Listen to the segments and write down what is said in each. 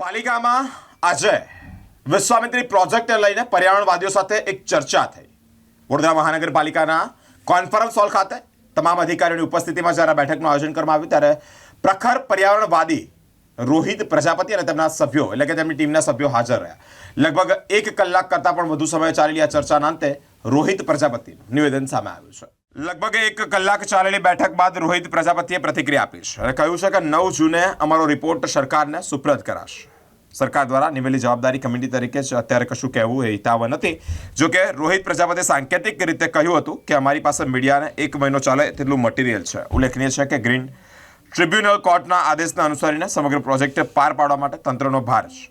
પાલિકામાં આજે વિશ્વામિત્રી પ્રોજેક્ટને લઈને પર્યાવરણવાદીઓ સાથે એક ચર્ચા થઈ. વડોદરા મહાનગરપાલિકાના કોન્ફરન્સ હોલ ખાતે તમામ અધિકારીઓની ઉપસ્થિતિમાં જ્યારે બેઠકનું આયોજન કરવામાં આવ્યું ત્યારે પ્રખર પર્યાવરણવાદી રોહિત પ્રજાપતિ અને તેમના સભ્યો એટલે કે તેમની ટીમના સભ્યો હાજર રહ્યા. લગભગ એક કલાક કરતાં પણ વધુ સમય ચાલેલી આ ચર્ચાના અંતે રોહિત પ્રજાપતિનું નિવેદન સામે આવ્યું છે. લગભગ એક કલાક ચાલેલી બેઠક બાદ રોહિત પ્રજાપતિએ પ્રતિક્રિયા આપી છે અને કહ્યું છે કે નવ જૂને અમારો રિપોર્ટ સરકારને સુપ્રત કરાશે. સરકાર દ્વારા નિવેલી જવાબદારી કમિટી તરીકે અત્યારે કશું કહેવું એ હિતાવ નથી. જો કે રોહિત પ્રજાપતિએ સાંકેતિક રીતે કહ્યું હતું કે અમારી પાસે મીડિયાને એક મહિનો ચાલે તેટલું મટીરિયલ છે. ઉલ્લેખનીય છે કે ગ્રીન ટ્રિબ્યુનલ કોર્ટના આદેશને અનુસરીને સમગ્ર પ્રોજેક્ટ પાર પાડવા માટે તંત્રનો ભાર છે.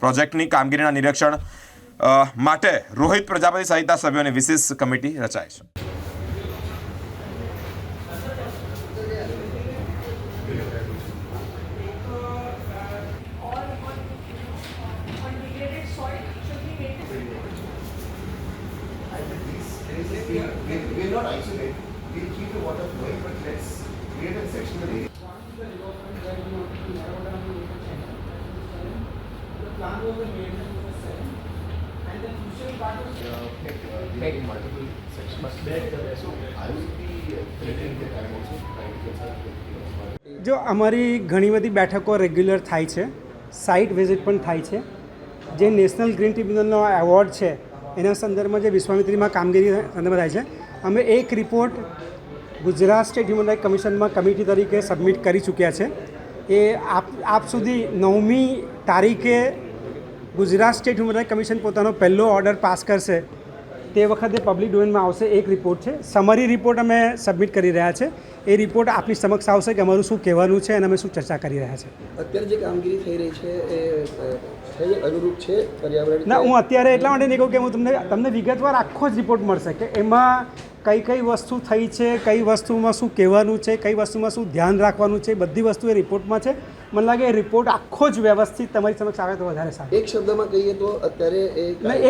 પ્રોજેક્ટની કામગીરીના નિરીક્ષણ માટે રોહિત પ્રજાપતિ સહિતના સભ્યોની વિશેષ કમિટી રચાય છે. We'll, we'll not isolate, We we'll keep the water flowing, but let's create a sectional area. The plan was the maintenance was. And the crucial part was Uh, make, uh, multiple sections. So I will be uh, creating the time also, trying to get some, જો અમારી ઘણી બધી બેઠકો regular થાય છે site visit પણ થાય છે જે નેશનલ ગ્રીન ટ્રિબ્યુનલનો એવોર્ડ છે એના સંદર્ભમાં જે વિશ્વામિત્રીમાં કામગીરી સંદર્ભમાં થાય છે, અમે એક report Gujarat state human right કમિશનમાં committee તરીકે સબમિટ કરી ચૂક્યા છે. એ આપ આપ સુધી નવમી તારીખે Gujarat state human right commission પોતાનો પહેલો ઓર્ડર પાસ કરશે. તે વખતે પબ્લિક ડોમેનમાં આવશે એક રિપોર્ટ છે. સમરી રિપોર્ટ અમે સબમિટ કરી રહ્યા છે. એ રિપોર્ટ આપની સમક્ષ આવશે કે અમારું શું કહેવાનું છે અને અમે શું ચર્ચા કરી રહ્યા છે. અત્યારે જે કામગીરી થઈ રહી છે એ અનુરૂપ છે પર્યાવરણ ના હું અત્યારે એટલા માટે નહીં કહું કે હું તમને તમને વિગતવાર આખો જ રિપોર્ટ મળશે કે એમાં કઈ કઈ વસ્તુ થઈ છે કઈ વસ્તુમાં શું કહેવાનું છે કઈ વસ્તુમાં શું ધ્યાન રાખવાનું છે બધી વસ્તુ એ રિપોર્ટમાં છે. મને લાગે એ રિપોર્ટ આખો જ વ્યવસ્થિત તમારી સમક્ષ આવે તો વધારે સારું. એક શબ્દમાં કહીએ તો અત્યારે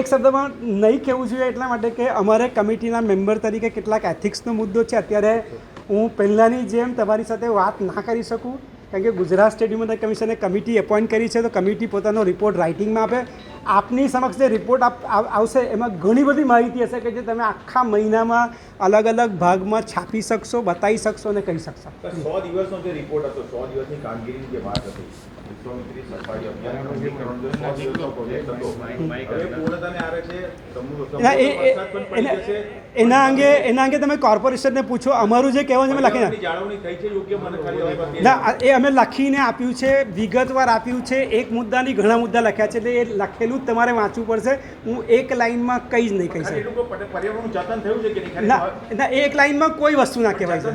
એક શબ્દમાં નહીં કહેવું જોઈએ એટલા માટે કે અમારે કમિટીના મેમ્બર તરીકે કેટલાક એથિક્સનો મુદ્દો છે. અત્યારે હું પહેલાંની જેમ તમારી સાથે વાત ના કરી શકું. કારણ કે ગુજરાત સ્ટેટ હ્યુમન કમિશને કમિટી એપોઇન્ટ કરી છે, તો કમિટી પોતાનો રિપોર્ટ રાઇટિંગમાં આપે. આપની સમક્ષ જે રિપોર્ટ આવશે, એમાં ઘણી બધી માહિતી હશે કે જે તમે આખા મહિનામાં અલગ અલગ ભાગમાં છાપી શકશો, બતાવી શકશો અને કહી શકશો. સો દિવસનો જે રિપોર્ટ હતો, સો દિવસની કામગીરીની જે વાત હતી અભિયાન એના અંગે એના અંગે તમે કોર્પોરેશનને પૂછો. અમારું જે કહેવાનું છે અમે લખીને બાકી ના એ અમે લખીને આપ્યું છે વિગતવાર આપ્યું છે. એક મુદ્દાની ઘણા મુદ્દા લખ્યા છે એટલે એ લખેલું જ તમારે વાંચવું પડશે. હું એક લાઈનમાં કંઈ જ નહીં કહી શકું. એટલું જતન થયું છે કે ના એક લાઈનમાં કોઈ વસ્તુ ના કહેવાય છે.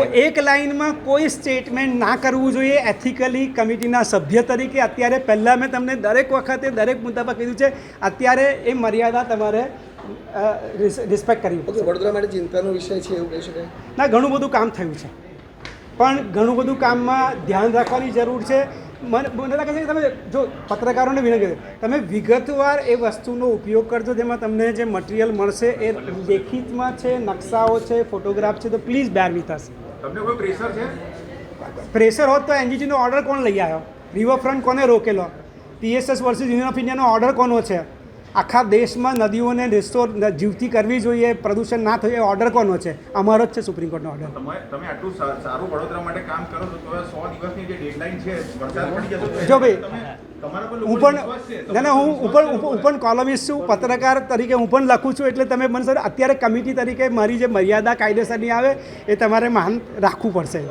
એક લાઈનમાં કોઈ સ્ટેટમેન્ટ ના કરવું જોઈએ. એથિકલી કમિટીના સભ્ય તરીકે અત્યારે પહેલાં મેં તમને દરેક વખતે દરેક મુદ્દા પર કીધું છે. અત્યારે એ મર્યાદા તમારે રિસ્પેક્ટ કરવી વડોદરા માટે ચિંતાનો વિષય છે એવું કહી શકાય? ના ઘણું બધું કામ થયું છે. પણ ઘણું બધું કામમાં ધ્યાન રાખવાની જરૂર છે. મને મને લાગે છે કે તમે જો પત્રકારોને વિનંતી કરો તમે વિગતવાર એ વસ્તુનો ઉપયોગ કરજો જેમાં તમને જે મટીરિયલ મળશે એ લેખિતમાં છે નકશાઓ છે ફોટોગ્રાફ છે તો પ્લીઝ બેર વિથ અસ તમને કોઈ પ્રેશર છે? પ્રેશર હોત તો એનજીટીનો ઓર્ડર કોણ લઈ આવ્યો? રિવરફ્રન્ટ કોને રોકેલો? પીએસએસ વર્સિસ યુનિયન ઓફ ઇન્ડિયાનો ઓર્ડર કોનો છે? આખા દેશમાં નદીઓને રિસ્ટોર જીવતી કરવી જોઈએ પ્રદૂષણ ના થયું એ ઓર્ડર કોનો છે? અમારો જ છે સુપ્રીમ કોર્ટનો ઓર્ડર તમે તમે આટલું સારું વડોદરા માટે કામ કરો છો તો સો દિવસની જે ડેડલાઇન છે વરસાદ પડી જશે જો ભાઈ, હું પણ ના ના હું હું પણ- હું પણ કોલમિસ્ટ છું પત્રકાર તરીકે હું પણ લખું છું એટલે તમે મને સર અત્યારે કમિટી તરીકે મારી જે મર્યાદા કાયદેસરની આવે એ તમારે માન રાખવું પડશે.